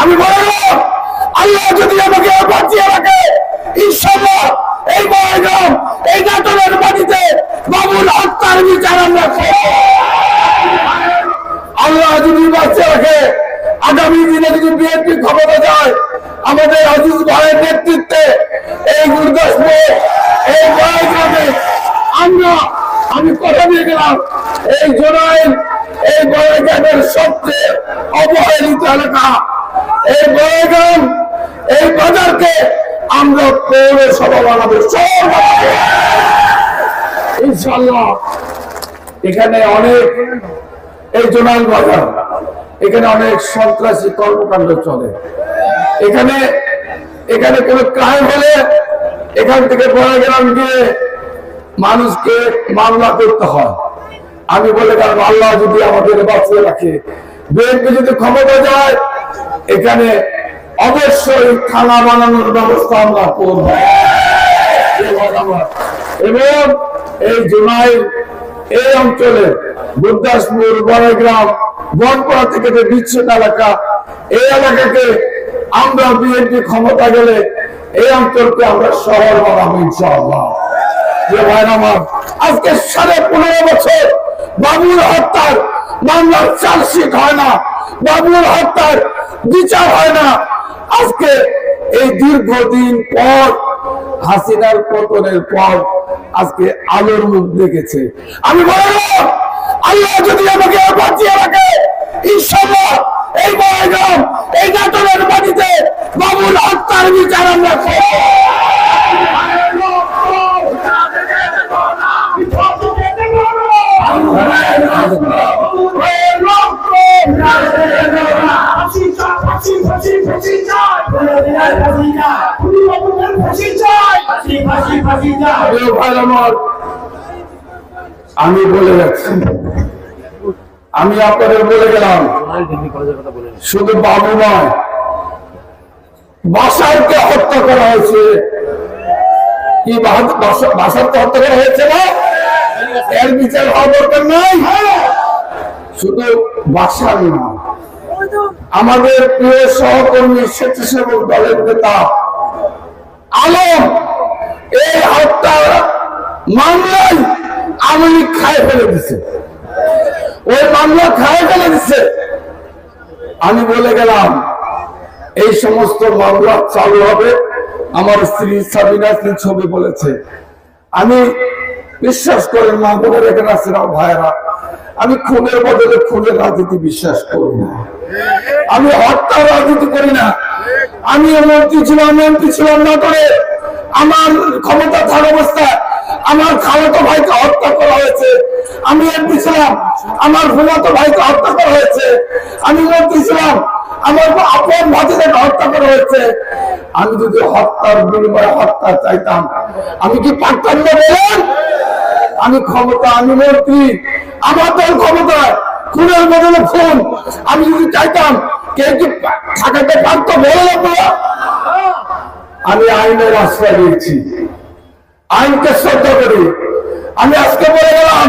আমি বলব, আল্লাহ যদি আমাকে বাঁচিয়ে রাখে ইনশাল্লাহ এই বয়গাম এই নাটনের বাড়িতে বাবুল বিচার আমরা আল্লাহ যদি বাঁচিয়ে রাখে, আগামী দিনে যদি বিএনপি ক্ষমতা যায়, আমাদের আজিজ ভাইয়ের নেতৃত্বে এই এই আমরা, আমি কথা দিয়ে গেলাম, এই জোনাইল, এই বয়গ্রামের সবচেয়ে অবহেলিত এলাকা এই এই বাজারকে আমরা পৌরসভা বানাবো। ইনশাল্লাহ এখানে অনেক এই জোনাল বাজার, এখানে অনেক সন্ত্রাসী কর্মকাণ্ড চলে। এখানে এখানে কোনো ক্রাইম হলে এখান থেকে বড় গিয়ে মানুষকে মামলা করতে হয়। আমি বলে গেলাম, আল্লাহ যদি আমাদের বাঁচিয়ে রাখে। বিএনপি যদি ক্ষমতা যায় এখানে অবশ্যই থানা বানানোর ব্যবস্থা আমরা করব। এবং এই জুনাই এই অঞ্চলে গুরদাসপুর বড়গ্রাম বনপাড়া থেকে যে বিচ্ছিন্ন এলাকা, এই এলাকাকে আমরা বিএনপি ক্ষমতা গেলে এই অঞ্চলকে আমরা শহর বানাবো ইনশাআল্লাহ। আমার, আজকে সাড়ে পনেরো বছর বাবুর হত্যার মামলার চার্জশিট হয় না। বাবুর হত্যার বিচার হয় না। আজকে এই দীর্ঘদিন পর, হাসিনার পতনের পর আজকে আলোর মুখ দেখেছে। আমি বলব আল্লাহ যদি আমাকে বাঁচিয়ে রাখে ইনশাল্লাহ এই বয়গ্রাম এই নাটনের বাড়িতে বাবুল হত্যার বিচার আমরা করব। প্রিয় ভাই আমার, আমি বলে যাচ্ছি। আমি আপনাদের বলে গেলাম। শুধু বাবু নয় বাসারকে হত্যা করা হয়েছে। কি বাসা- বাসারকে হত্যা করা হয়েছে না? এর বিচার হওয়া দরকার নাই। শুধু বাসার না আমাদের প্রিয় সহকর্মী স্বেচ্ছাসেবক দলের নেতা আলম, এই হত্যা মামলায় লীগ খায় ফেলে দিছে। ওই মামলা খায় ফেলে দিছে। আমি বলে গেলাম, এই সমস্ত মামলা চালু হবে, আমার স্ত্রী সাবিনা স্ত্রী ছবি বলেছে। আমি বিশ্বাস করেন মা এখানে আমার ভাইয়েরা। আমি খুনের বদলে খুনের রাজনীতি বিশ্বাস করি না। আমি হত্যার রাজনীতি করি না। আমি মন্ত্রী ছিলাম মন্ত্রী ছিলাম না করে আমার ক্ষমতা থাকা অবস্থায় আমার খালাতো ভাইকে হত্যা করা হয়েছে। আমি এমপি ছিলাম, আমার ফুলাতো ভাইকে হত্যা করা হয়েছে। আমি মন্ত্রী ছিলাম, আমার আপন ভাতিজাকে হত্যা করা হয়েছে। আমি যদি হত্যার বিনিময়ে হত্যা চাইতাম, আমি কি পারতাম না বলেন? আমি ক্ষমতা, আমি মন্ত্রী আমার দল ক্ষমতায় খুনের বদলে খুন। আমি যদি চাইতাম কেউ কি ঠাকাতে পারতো আমি আইনের আশ্রয় দিয়েছি আইনকে শ্রদ্ধা করি। আমি আজকে বলে গেলাম